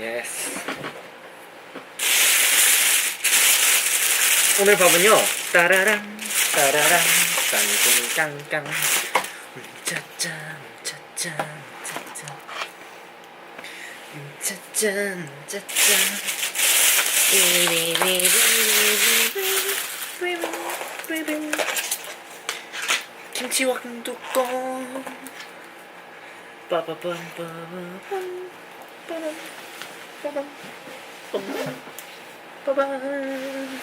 예스. 오늘 밥은요. 따라랑 따라랑 깡깡깡깡 짜짠 짜짠 짜짠 짜짠 짜짠 김치 왕뚜껑 빠바밤 빠바밤 빠밤 빠밤 빠밤 빠밤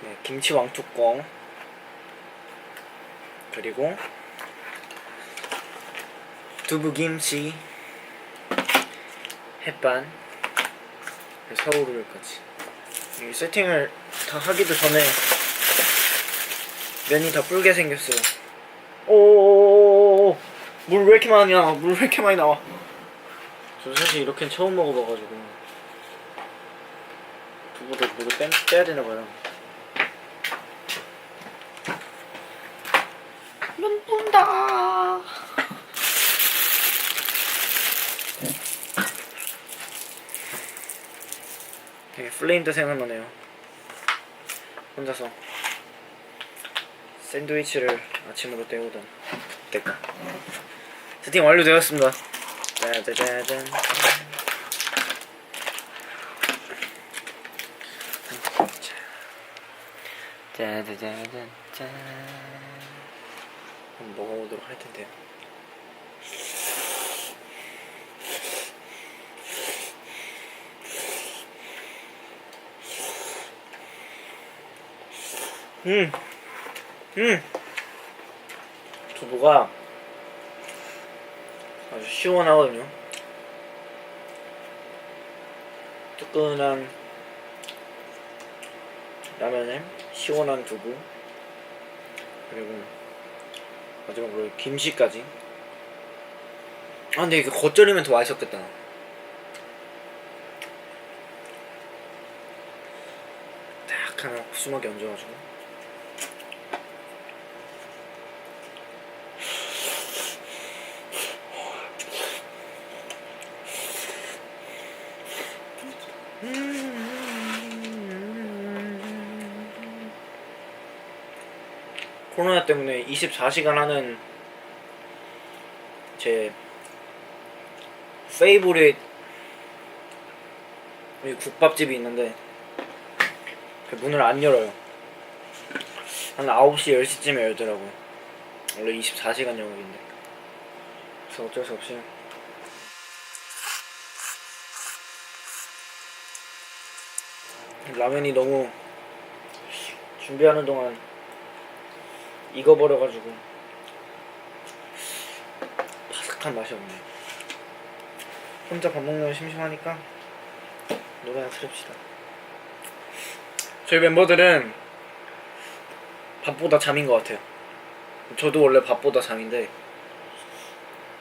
네, 김치 왕뚜껑. 그리고 두부김치 햇반 서울을까지. 이 세팅을 다 하기도 전에 면이 다 불게 생겼어요. 오 물 왜 이렇게 많냐 물왜 이렇게 많이 나와? 저 사실 이렇게는 처음 먹어봐가지고. 두부를 물을 빼, 빼야 되나 봐요. 눈 뿜다. 되게 플레임도 생각나네요. 혼자서 샌드위치를 아침으로 때우던 그때가 세팅 완료되었습니다. 짜자자잔 짜자자잔 짠. 한번 먹어보도록 할 텐데요. 음, 음, 두부가 아주 시원하거든요. 뜨끈한 라면에 시원한 두부 그리고 마지막으로 김치까지. 아 근데 이거 겉절이면 더 맛있었겠다. 딱 하나 수막에 얹어가지고. 코로나 때문에 24시간 하는 제 페이보릿 이 국밥집이 있는데 그 문을 안 열어요. 한 9시, 10시쯤에 열더라고요. 원래 24시간 영업인데. 그래서 어쩔 수 없이 라면이 너무 준비하는 동안 익어버려가지고 바삭한 맛이 없네. 혼자 밥 먹는 거 심심하니까 노래나 틀읍시다. 저희 멤버들은 밥보다 잠인 것 같아요. 저도 원래 밥보다 잠인데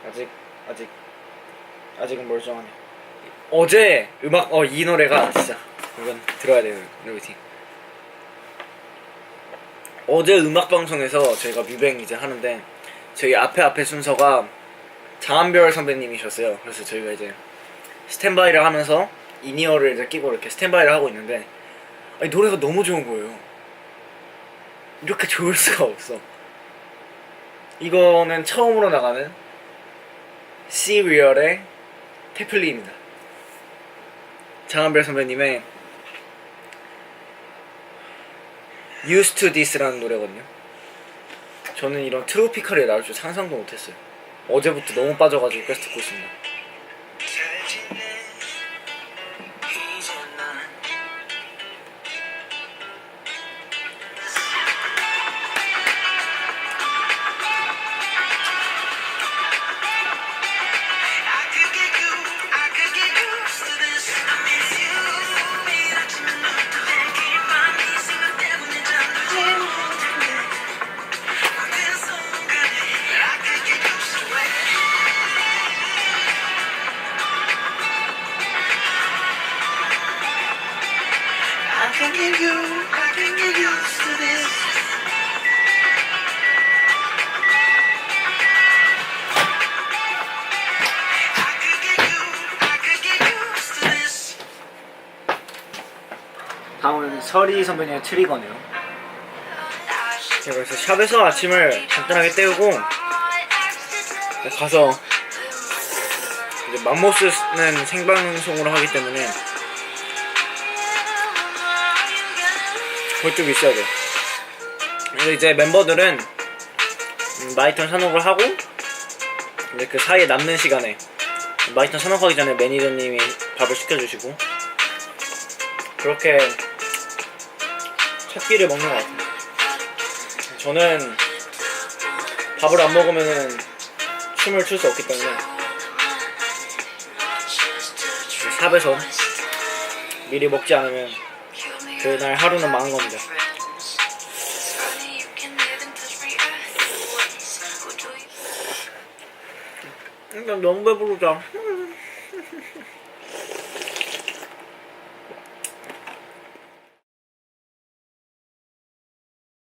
아직 아직 아직은 멀쩡하네. 어제 음악 어 이 노래가 진짜 이건 들어야 돼요 여러분. 어제 음악 방송에서 저희가 뮤뱅 이제 하는데 저희 앞에 앞에 순서가 장한별 선배님이셨어요. 그래서 저희가 이제 스탠바이를 하면서 이니어를 이제 끼고 이렇게 스탠바이를 하고 있는데 아니 노래가 너무 좋은 거예요. 이렇게 좋을 수가 없어. 이거는 처음으로 나가는 시리얼의 태플리입니다. 장한별 선배님의 Used to This라는 노래거든요. 저는 이런 트로피컬에 나올 줄 상상도 못했어요. 어제부터 너무 빠져가지고 계속 듣고 있습니다. can you do? How can you used to this? How can you do? How can you used to this? 다음은 서리 선배님의 트리거네요. 제가 그래서 샵에서 아침을 간단하게 때우고 가서 이제 맘모스는 생방송으로 하기 때문에 그쪽 있어야 돼. 그래서 이제 멤버들은 음, 마이턴 산옥을 하고 이제 그 사이에 남는 시간에 마이턴 산옥하기 전에 매니저님이 밥을 시켜주시고 그렇게 첫 끼를 먹는 것 같아요. 저는 밥을 안 먹으면은 춤을 출 수 없기 때문에 샵에서 미리 먹지 않으면 그날 하루는 망한 겁니다. 일단 너무 배부르다.